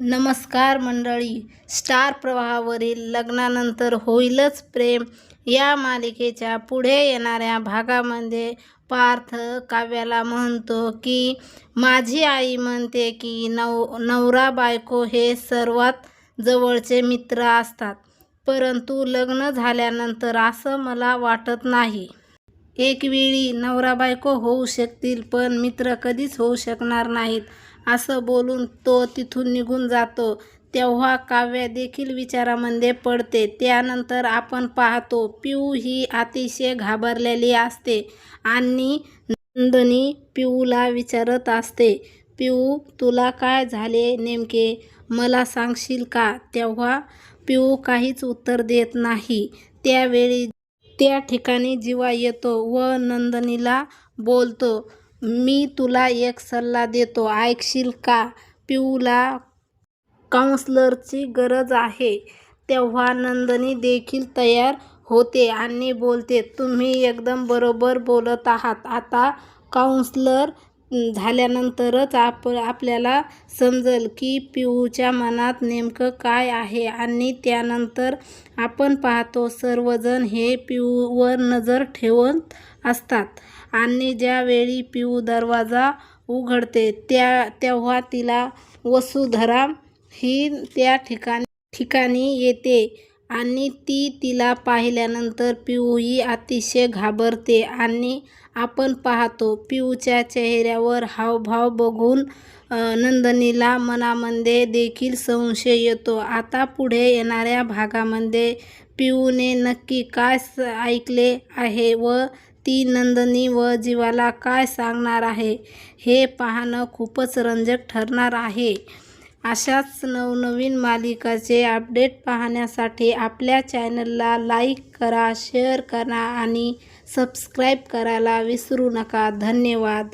नमस्कार मंडळी. स्टार प्रवाहावरील लग्नानंतर होईलच प्रेम. या मालिकेच्या पुढे येणाऱ्या भागामध्ये पार्थ काव्याला म्हणतो की माझी आई म्हणते की नव नवरा बायको हे सर्वात जवळचे मित्र असतात. परंतु लग्न झाल्यानंतर असं मला वाटत नाही. एक वेळी नवरा बायको होऊ शकतील पण मित्र कधीच होऊ शकणार नाहीत. असं बोलून तो तिथून निघून जातो. तेव्हा काव्या देखील विचारामध्ये पडते. त्यानंतर आपण पाहतो पिऊ ही अतिशय घाबरलेली असते आणि नंदनी पिऊला विचारत असते पिऊ तुला काय झाले नेमके? मला सांगशील का? तेव्हा पिऊ काहीच उत्तर देत नाही. त्यावेळी त्या ठिकाणी जीवा येतो व नंदनीला बोलतो मी तुला एक सल्ला देतो ऐकशील का? पिऊला काउन्सलरची गरज आहे. तेव्हा नंदनी देखील तयार होते आणि बोलते तुम्ही एकदम बरोबर बोलत आहात. आता काउन्सलर झाल्यानंतरच आप आपल्याला समजेल की पिऊच्या मनात नेमकं काय आहे आणि त्यानंतर आपण पाहतो सर्वजण हे पिऊवर नजर ठेवत असतात. आणि ज्यावेळी पिऊ दरवाजा उघडते त्या तेव्हा तिला वसुधरा ही त्या ठिकाणी ठिकाणी येते आणि ती तिला पाहिल्यानंतर पिऊही अतिशय घाबरते आणि आपण पाहतो पिऊच्या चेहऱ्यावर हावभाव बघून नंदनीला मनामध्ये देखील संशय येतो. आता पुढे येणाऱ्या भागामध्ये पिऊने नक्की काय ऐकले आहे व ती नंदनी व जीवाला काय सांगणार आहे? हे पाहणं खूपच रंजक ठरणार आहे. अशाच नवनवीन मालिकाचे अपडेट पाहण्यासाठी आपल्या चॅनलला लाईक करा शेअर करा आणि सबस्क्राईब करायला विसरू नका. धन्यवाद.